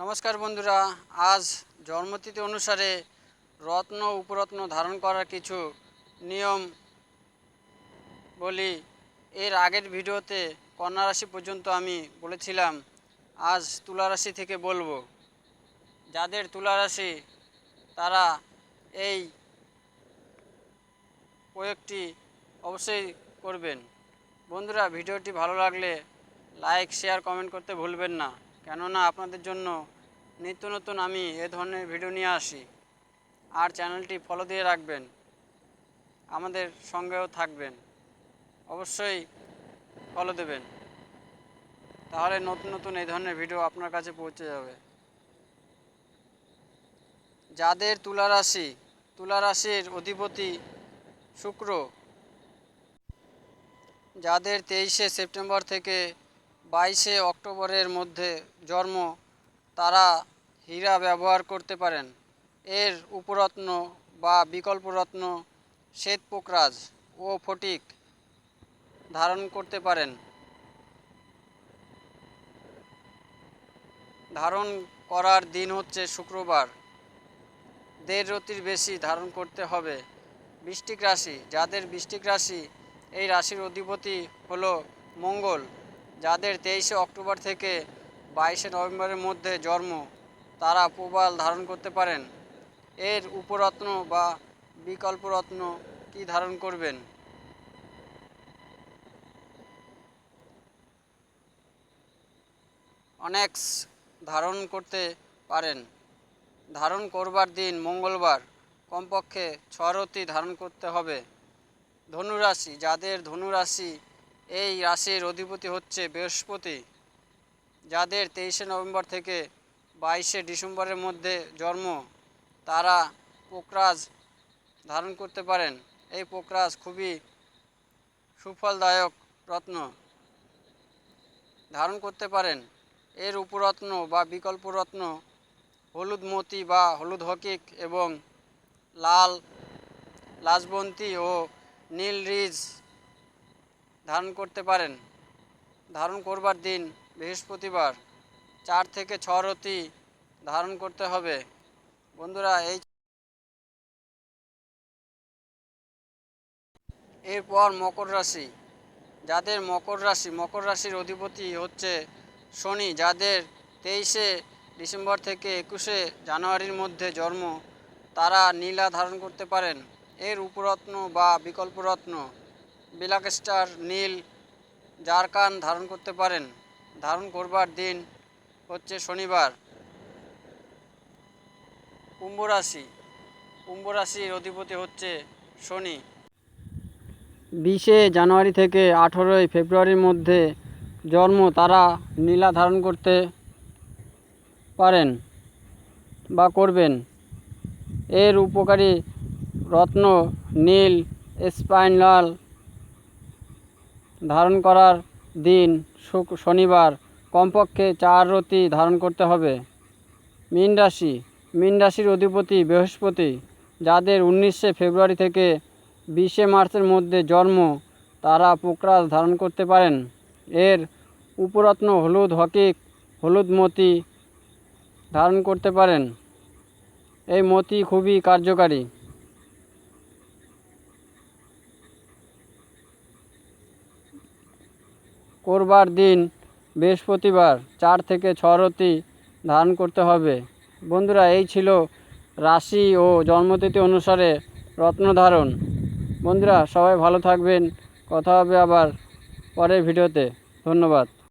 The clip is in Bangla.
নমস্কার বন্ধুরা, আজ জন্মতিথি অনুসারে রত্ন, উপরত্ন ধারণ করার কিছু নিয়ম বলি। এর আগের ভিডিওতে কন্যা রাশি পর্যন্ত আমি বলেছিলাম, আজ তুলা রাশি থেকে বলব। যাদের তুলা রাশি, তারা এই প্রয়োগটি অবশ্যই করবেন। বন্ধুরা, ভিডিওটি ভালো লাগলে লাইক, শেয়ার, কমেন্ট করতে ভুলবেন না। কেননা আপনাদের জন্য নিত্য নতুন আমি এ ধরনের ভিডিও নিয়ে আসি। আর চ্যানেলটি ফলো দিয়ে রাখবেন। আমাদের সঙ্গেও থাকবেন। অবশ্যই ফলো দেবেন। তাহলে নতুন নতুন এই ধরনের ভিডিও আপনার কাছে পৌঁছে যাবে। যাদের তুলা রাশি, তুলা রাশির অধিপতি শুক্র, যাদের তেইশে সেপ্টেম্বর থেকে বাইশে অক্টোবরের মধ্যে জন্ম, তারা হীরা ব্যবহার করতে পারেন। এর উপরত্ন বা বিকল্প রত্ন শ্বেত পোকরাজ ও ফটিক ধারণ করতে পারেন। ধারণ করার দিন হচ্ছে শুক্রবার। দেড় রতির বেশি ধারণ করতে হবে। বৃষ্টিক রাশি, যাদের বৃষ্টিক রাশি এই রাশির অধিপতি হলো মঙ্গল। যাদের তেইশে অক্টোবর থেকে বাইশে নভেম্বরের মধ্যে জন্ম, তারা প্রবাল ধারণ করতে পারেন। এর উপরত্ন বা বিকল্প রত্ন কী ধারণ করবেন? অনেক্স ধারণ করতে পারেন। ধারণ করবার দিন মঙ্গলবার, কমপক্ষে ছরতি ধারণ করতে হবে। ধনুরাশি, যাদের ধনুরাশি এই রাশির অধিপতি হচ্ছে বৃহস্পতি, যাদের তেইশে নভেম্বর থেকে বাইশে ডিসেম্বরের মধ্যে জন্ম। তারা পোকরাজ ধারণ করতে পারেন। এই পোকরাজ খুবই সুফলদায়ক রত্ন ধারণ করতে পারেন। এর উপরত্ন বা বিকল্প রত্ন হলুদ মতি বা হলুদ হকিক এবং লাল, লাজবন্তী ও নীল রিজ ধারণ করতে পারেন। ধারণ করবার দিন, বৃহস্পতিবার, চার থেকে ছ রতি ধারণ করতে হবে। বন্ধুরা, এই এরপর মকর রাশি। যাদের মকর রাশি, মকর রাশির অধিপতি হচ্ছে শনি, যাদের তেইশে ডিসেম্বর থেকে একুশে জানুয়ারির মধ্যে জন্ম, তারা নীলা ধারণ করতে পারেন। এর উপরত্ন বা বিকল্প বিলাক স্টার নীল জারকান ধারণ করতে পারেন। ধারণ করবার দিন হচ্ছে শনিবার। কুম্ভ রাশি। কুম্ভ রাশির অধিপতি হচ্ছে শনি। বিশে জানুয়ারি থেকে আঠেরোই ফেব্রুয়ারির মধ্যে জন্ম তারা নীলা ধারণ করতে পারেন বা করবেন। এর উপকারী রত্ন নীল স্পাইনাল ধারণ করার দিন শুক শনিবার, কমপক্ষে চার রতি ধারণ করতে হবে। মীন রাশি, মীন রাশির অধিপতি বৃহস্পতি, যাদের উনিশে ফেব্রুয়ারি থেকে বিশে মার্চের মধ্যে জন্ম, তারা পোকরাজ ধারণ করতে পারেন। এর উপরত্ন হলুদ হকিক, হলুদ মতি ধারণ করতে পারেন। এই মতি খুবই কার্যকারী। করবার দিন বৃহস্পতিবার চার থেকে ছরতি রতি ধারণ করতে হবে। বন্ধুরা, এই ছিল রাশি ও জন্মতিথি অনুসারে রত্ন ধারণ। বন্ধুরা, সবাই ভালো থাকবেন। কথা হবে আবার পরের ভিডিওতে। ধন্যবাদ।